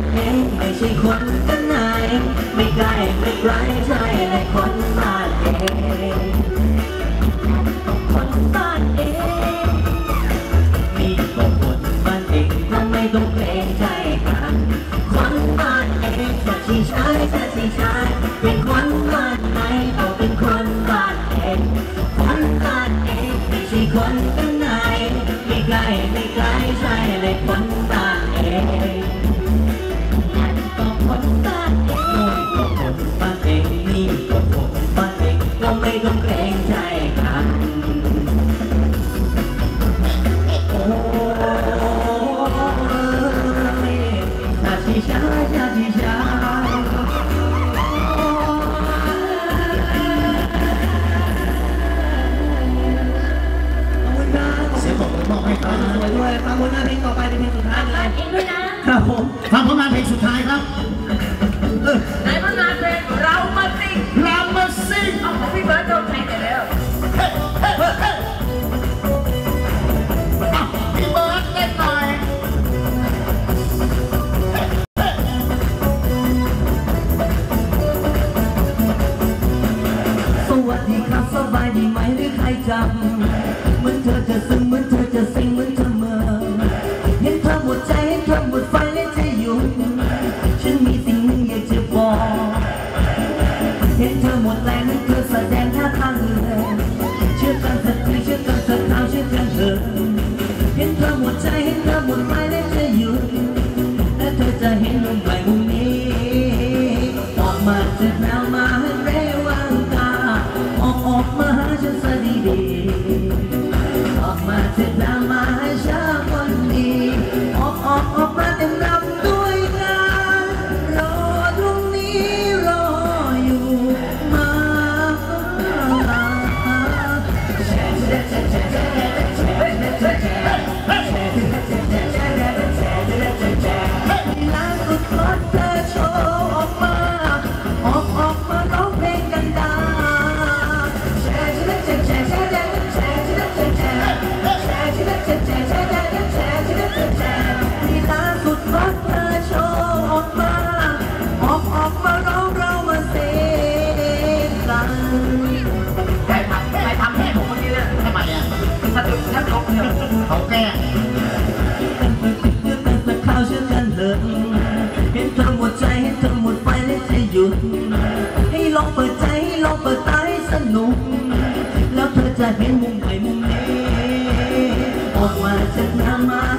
นเองไม่ใช่คนกันไหนไม่ไกลไม่ไกลใช่และคนบ้านเองคนบ้านเองมีก็คนบ้านเองก็ไม่ต้องเกรงใจกันคนบ้านเองจะชีชายจะชีชายเป็นคนบ้านไหนก็เป็นคนบ้านเองคนบ้านเองไม่ใช่คนกันไหนไม่ไกลไม่ บคุณครับเสียงบอกบอกให้ฟังสวยด้วยฟังผลงานเพลงต่อไปเป็นเพลงสุดท้ายเลยเองด้วยนะครับผมฟังผลงานเพลงสุดท้ายครับ วัสดีครับสบายดีไหมหรือใครจำเหมือนเธอจะซึ้งเหมือนเธอจะซิงเหมือนเธอเมื่อเห็นเธอหมดใจเห็นเธอหมดไฟและจะอยู่ฉันมีสิ่งหนึ่งอยากจะบอกเห็นเธอหมดแรงนั้นเธอแสดงท่าทางเหนื่อยเชื่อกันสักทีเชื่อกันสักคราวเชื่อกันเถอะเห็นเธอหมดใจเห็นเธอหมดไฟและจะอยู่และเธอจะเห็นมุมใหม่มุมนี้ออกมาเถิดแล้วมา เขาเนี่ยเขาแก้เป็นข้าวเช่นกันเถิดให้เธอหมดใจให้เธอหมดไฟและจหยุด ให้ลองปิดใจให้องปิดตาใสนุก แล้วเธอจะเห็นมุมใหม่มุมนี้ออกมาจากน้ำมา